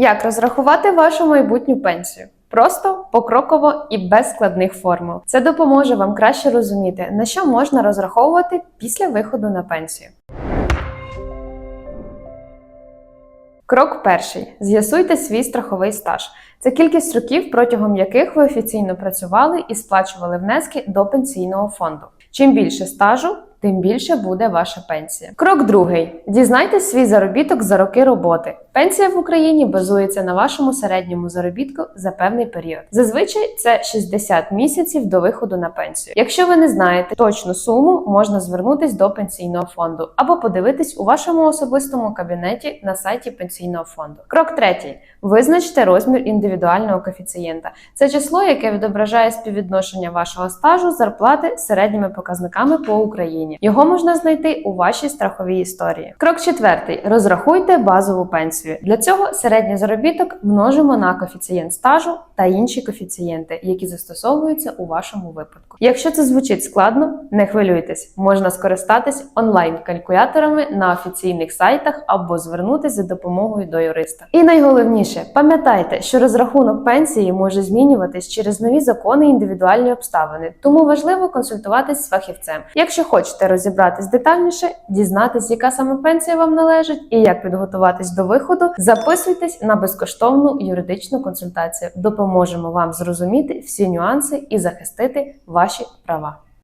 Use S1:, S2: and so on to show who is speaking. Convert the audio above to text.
S1: Як розрахувати вашу майбутню пенсію? Просто, покроково і без складних формул. Це допоможе вам краще розуміти, на що можна розраховувати після виходу на пенсію. Крок перший: з'ясуйте свій страховий стаж. Це кількість років, протягом яких ви офіційно працювали і сплачували внески до пенсійного фонду. Чим більше стажу, тим більше буде ваша пенсія. Крок другий: дізнайтесь свій заробіток за роки роботи. Пенсія в Україні базується на вашому середньому заробітку за певний період. Зазвичай це 60 місяців до виходу на пенсію. Якщо ви не знаєте точну суму, можна звернутись до пенсійного фонду або подивитись у вашому особистому кабінеті на сайті пенсійного фонду. Крок третій: визначте розмір індивідуального коефіцієнта. Це число, яке відображає співвідношення вашого стажу зарплати середніми показниками по Україні. Його можна знайти у вашій страховій історії. Крок четвертий: розрахуйте базову пенсію. Для цього середній заробіток множимо на коефіцієнт стажу та інші коефіцієнти, які застосовуються у вашому випадку. Якщо це звучить складно, не хвилюйтесь, можна скористатись онлайн-калькуляторами на офіційних сайтах або звернутися за допомогою до юриста. І найголовніше, пам'ятайте, що розрахунок пенсії може змінюватись через нові закони і індивідуальні обставини, тому важливо консультуватись з фахівцем. Якщо хочете розібратись детальніше, дізнатись, яка саме пенсія вам належить і як підготуватись до виходу, записуйтесь на безкоштовну юридичну консультацію. Допоможемо вам зрозуміти всі нюанси і захистити ваші права.